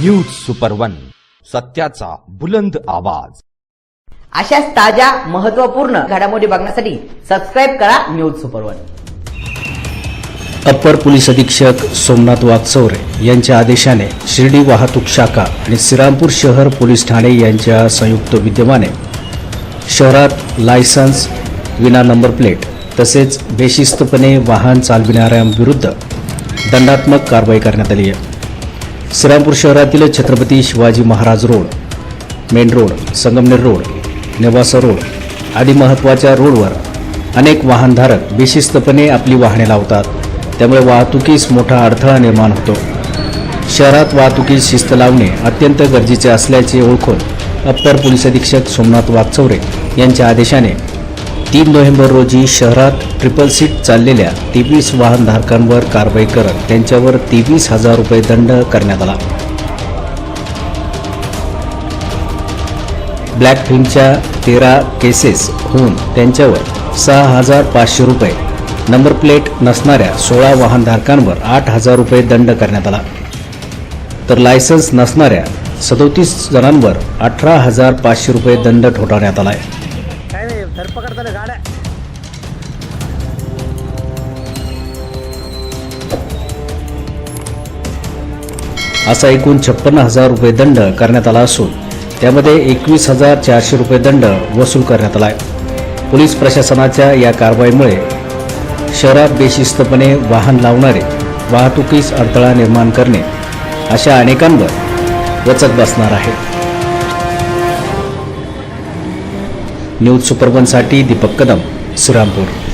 News super one सत्याचा बुलंद आवाज. अशाच ताज्या महत्त्वपूर्ण घडामोडी बघण्यासाठी सबस्क्राईब करा news super one upper police अधीक्षक सोमनाथ वागचौरे यांच्या आदेशाने शिर्डी वाहतूक शाखा आणि श्रीरामपूर शहर पोलीस ठाणे यांच्या संयुक्त विद्यमाने शहरात लायसन्स विना नंबर प्लेट तसेच बेशिस्तपणे वाहन चालविणाऱ्यांविरुद्ध दंडात्मक कारवाई करण्यात आली आहे. श्रीरामपूर शहरातील Chhatrapati Shivaji Maharaj road main road Sangamner road Nevasa road आदी महत्त्वाच्या रोडवर अनेक वाहनधारक बेशिस्तपणे आपली वाहने लावतात. त्यामुळे वाहतुकीस मोठा अडथळा निर्माण होतो. शहरात वाहतुकीस शिस्त लावणे अत्यंत गरजेचे असल्याचे ओळखून अप्पर पोलीस अधीक्षक सोमनाथ वागचौरे यांच्या आदेशाने तीन नोव्हेंबर रोजी शहरात ट्रिपल सीट चाललेल्या तेवीस वाहनधारकांवर कारवाई करत त्यांच्यावर तेवीस हजार रुपये दंड करण्यात आला. ब्लॅक फिल्मच्या तेरा केसेस होऊन त्यांच्यावर सहा हजार पाचशे रुपये नंबर प्लेट नसणाऱ्या सोळा वाहनधारकांवर आठ हजार रुपये दंड करण्यात आला. तर लायसन्स नसणाऱ्या सदोतीस जणांवर अठरा हजार पाचशे रुपये दंड ठोठावण्यात आला आहे काय गाड्या. असा एकूण छप्पन्न हजार रुपये दंड करण्यात आला असून त्यामध्ये एकवीस हजार चारशे रुपये दंड वसूल करण्यात आला आहे. पोलीस प्रशासनाच्या या कारवाईमुळे शहरात बेशिस्तपणे वाहन लावणारे वाहतुकीस अडथळा निर्माण करणे अशा अनेकांवर वचक बसणार आहे. न्यूज सुपरवनसाठी दीपक कदम सुरामपूर.